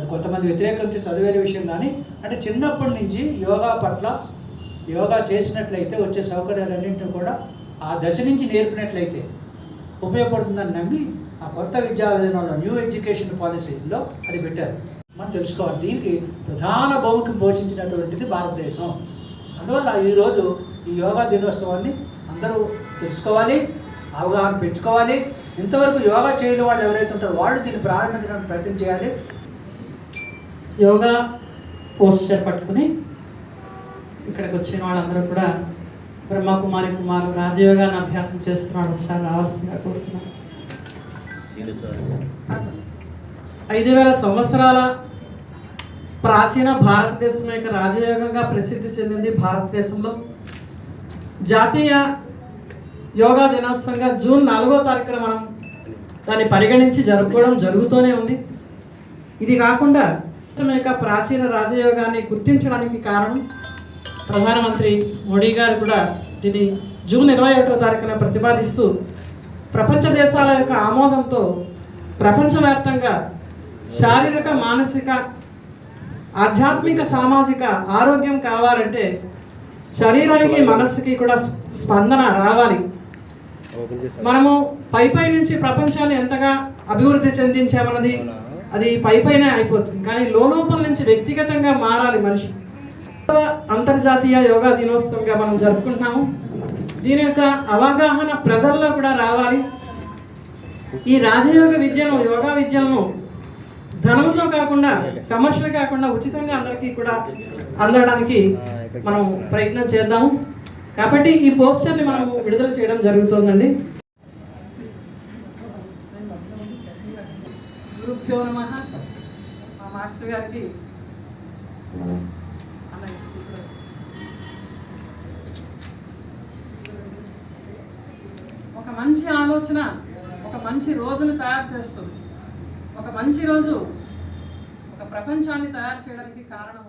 అది కొంతమంది వ్యతిరేకించి చదివే విషయం కానీ అంటే చిన్నప్పటి నుంచి యోగా పట్ల యోగా చేసినట్లయితే వచ్చే సౌకర్యాలన్నింటినీ కూడా ఆ దశ నుంచి నేర్పినట్లయితే ఉపయోగపడుతుందని నమ్మి ఆ కొత్త విద్యా విధానంలో న్యూ ఎడ్యుకేషన్ పాలసీలో అది పెట్టారు. మనం తెలుసుకోవాలి దీనికి ప్రధాన భూమికి పోషించినటువంటిది భారతదేశం. అందువల్ల ఈరోజు ఈ యోగా దినోత్సవాన్ని అందరూ తెలుసుకోవాలి అవగాహన పెంచుకోవాలి. ఇంతవరకు యోగా చేయని వాళ్ళు ఎవరైతే ఉంటారో వాళ్ళు దీన్ని ప్రారంభించడానికి ప్రయత్నం చేయాలి. యోగా పోస్చర్ పట్టుకుని ఇక్కడికి వచ్చిన వాళ్ళందరూ కూడా బ్రహ్మకుమారి కుమారు రాజయోగాన్ని అభ్యాసం చేస్తున్నాడు ఒకసారి రావాల్సిందిగా కోరుతున్నాను. ఐదు వేల సంవత్సరాల ప్రాచీన భారతదేశం యొక్క రాజయోగంగా ప్రసిద్ధి చెందింది భారతదేశంలో. జాతీయ యోగా దినోత్సవంగా జూన్ నాలుగో తారీఖున మనం దాన్ని పరిగణించి జరుపుకోవడం జరుగుతూనే ఉంది. ఇది కాకుండా భారతదేశం యొక్క ప్రాచీన రాజయోగాన్ని గుర్తించడానికి కారణం ప్రధానమంత్రి మోడీ గారు కూడా దీన్ని జూన్ ఇరవై ఒకటో తారీఖున ప్రతిపాదిస్తూ ప్రపంచ దేశాల యొక్క ఆమోదంతో ప్రపంచవ్యాప్తంగా శారీరక మానసిక ఆధ్యాత్మిక సామాజిక ఆరోగ్యం కావాలంటే శరీరానికి మనస్సుకి కూడా స్పందన రావాలి. మనము పై పై నుంచి ప్రపంచాన్ని ఎంతగా అభివృద్ధి చెందించామన్నది అది పై పైన అయిపోతుంది. కానీ లోపల నుంచి వ్యక్తిగతంగా మారాలి మనిషి. అంతర్జాతీయ యోగా దినోత్సవంగా మనం జరుపుకుంటున్నాము. దీని యొక్క అవగాహన ప్రజల్లో కూడా రావాలి. ఈ రాజయోగ విద్యను యోగా విద్యలను ధనంతో కాకుండా కమర్షియల్ కాకుండా ఉచితంగా అందరికీ కూడా అందడానికి మనం ప్రయత్నం చేద్దాము. కాబట్టి ఈ పోస్టర్ని మనం విడుదల చేయడం జరుగుతుందండి. గురుభ్యో నమ. మా మాస్టర్ గారికి ఒక మంచి ఆలోచన ఒక మంచి రోజును తయారు చేస్తుంది. ఒక మంచి రోజు ఒక ప్రపంచాన్ని తయారు చేయడానికి కారణం